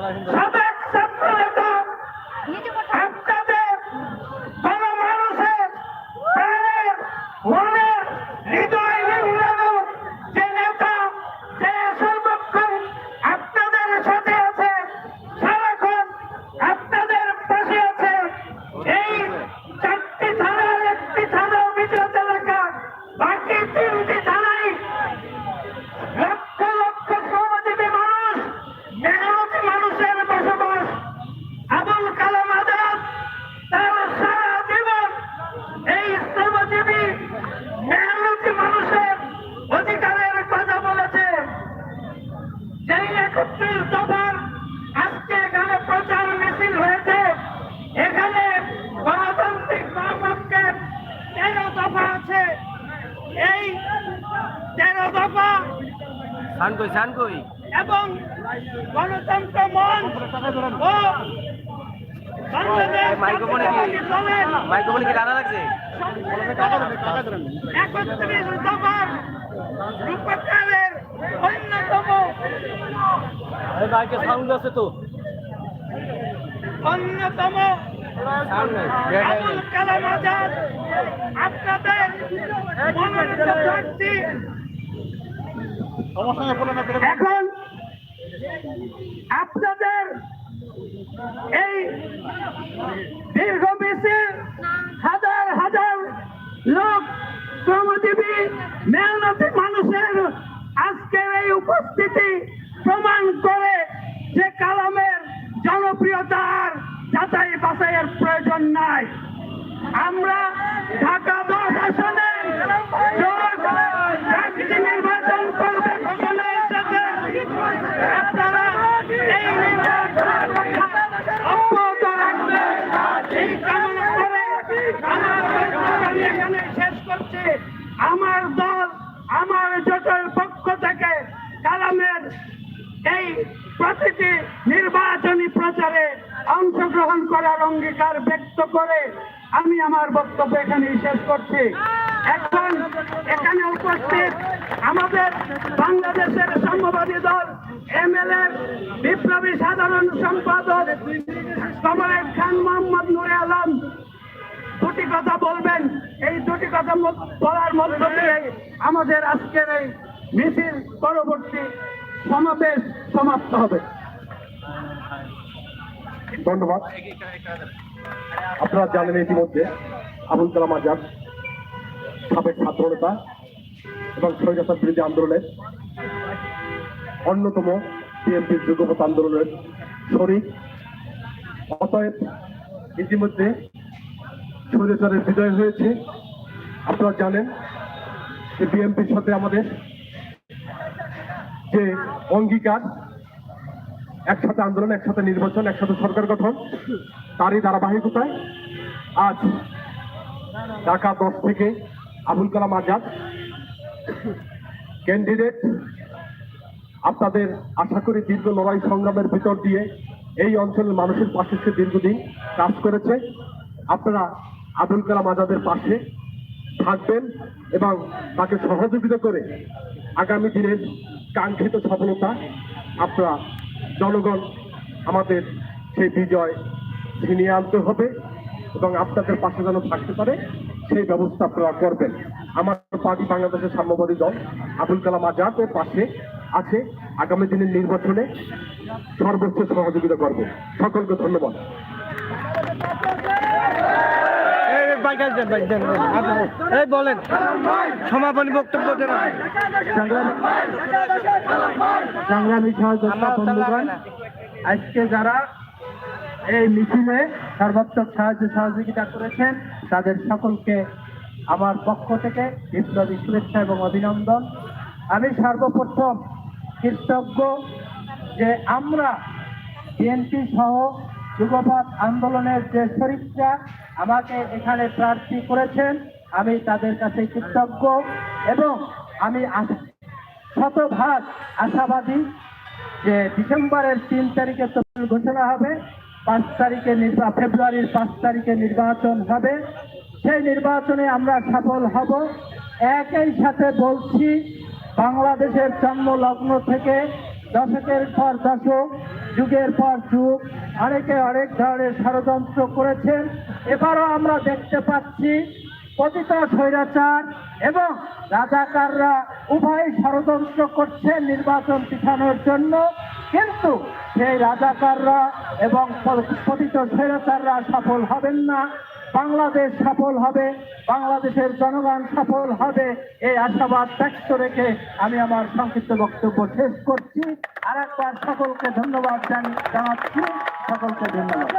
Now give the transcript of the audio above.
Hab আছে। এই তেরো দফা এবং গণতন্ত্র ও একত্রিশ দফার রূপকারের অন্যতম অন্যতম এখন আপনাদের এই দীর্ঘ মিছিল হাজার হাজার লোক শ্রমজীবী মেহনতি মানুষের আজকের এই উপস্থিতি আমরা ঢাকা দশ নির্বাচন করবে সকলের সাথে আপনারা এই অব্যাহত করে শেষ করছি আমার দল আমার জোটের পক্ষ থেকে কালামের এই প্রতিটি নির্বাচনী প্রচারে অংশগ্রহণ করার অঙ্গীকার ব্যক্ত করে আমি আমার বক্তব্য এখানে শেষ করছি। এখন এখানে উপস্থিত আমাদের বাংলাদেশের সাম্যবাদী দল, এমএলএ, বিপ্লবী সাধারণ সম্পাদক কমরেড খান, মোহাম্মদ নুরে আলম। দুটি কথা বলবেন, এই দুটি কথা বলার মধ্য দিয়ে আমাদের আজকের এই মিছিল পরবর্তী সমাবেশ সমাপ্ত হবে। ধন্যবাদ। আপনারা জানেন ইতিমধ্যে আবুল কালাম আজাদ, সাবেক ছাত্র নেতা এবং স্বৈরাচার বিরোধী আন্দোলনের অন্যতম বিএনপির যুগপথ আন্দোলনের শরিক। অতএব ইতিমধ্যে স্বৈরাচারের বিজয় হয়েছে। আপনারা জানেন যে বিএনপির সাথে আমাদের যে অঙ্গীকার, একসাথে আন্দোলন, একসাথে নির্বাচন, একসাথে সরকার গঠন তারই ধারাবাহিকতায় আজ ঢাকা দশ থেকে আবুল কালাম আজাদ ক্যান্ডিডেট আপনাদের আশা করি দীর্ঘ লড়াই সংগ্রামের ভিতর দিয়ে এই অঞ্চলের মানুষের পাশে সে দীর্ঘদিন কাজ করেছে। আপনারা আবুল কালাম আজাদের পাশে থাকবেন এবং তাকে সহযোগিতা করে আগামী দিনের কাঙ্ক্ষিত সফলতা আপনারা জনগণ, আমাদের সেই বিজয় ছিনিয়ে আনতে হবে এবং আপনাদের পাশে যেন থাকতে পারে সেই ব্যবস্থা আপনারা করবেন। আমার পার্টি বাংলাদেশের সাম্যবাদী দল আবুল কালাম আজাদের পাশে আছে। আগামী দিনের নির্বাচনে সর্বোচ্চ সহযোগিতা করবে। সকলকে ধন্যবাদ। এই বলেন। সমাপনী বক্তব্য দেন সংগ্রামী সহযোগিতা বন্ধুগণ আজকে যারা এই মিছিলে সর্বাত্মক সাহায্য সহযোগিতা করেছেন তাদের সকলকে আমার পক্ষ থেকে বিপ্লবী শুভেচ্ছা এবং অভিনন্দন। আমি সর্বপ্রথম কৃতজ্ঞ যে আমরা বিএনপি সহ যুগপথ আন্দোলনের যে শরিকরা আমাকে এখানে প্রার্থী করেছেন, আমি তাদের কাছে কৃতজ্ঞ এবং আমি শতভাগ আশাবাদী যে ডিসেম্বরের তিন তারিখে তফসিল ঘোষণা হবে। পাঁচ তারিখে ফেব্রুয়ারির পাঁচ তারিখে নির্বাচন হবে। সেই নির্বাচনে আমরা সফল হব। একই সাথে বলছি, বাংলাদেশের জন্ম লগ্ন থেকে দশকের পর দশক, যুগের পর যুগ অনেকে অনেক ধরনের ষড়যন্ত্র করেছেন। এবারও আমরা দেখতে পাচ্ছি পতিত স্বৈরাচার এবং রাজাকাররা উভয় ষড়যন্ত্র করছে নির্বাচন পিছানোর জন্য। কিন্তু সেই রাজাকাররা এবং পতিত স্বৈরাচাররা সফল হবেন না। বাংলাদেশ সফল হবে, বাংলাদেশের জনগণ সফল হবে, এই আশাবাদ ব্যক্ত রেখে আমি আমার সংক্ষিপ্ত বক্তব্য শেষ করছি। আর একবার সকলকে ধন্যবাদ জানি জানাচ্ছি। সকলকে ধন্যবাদ।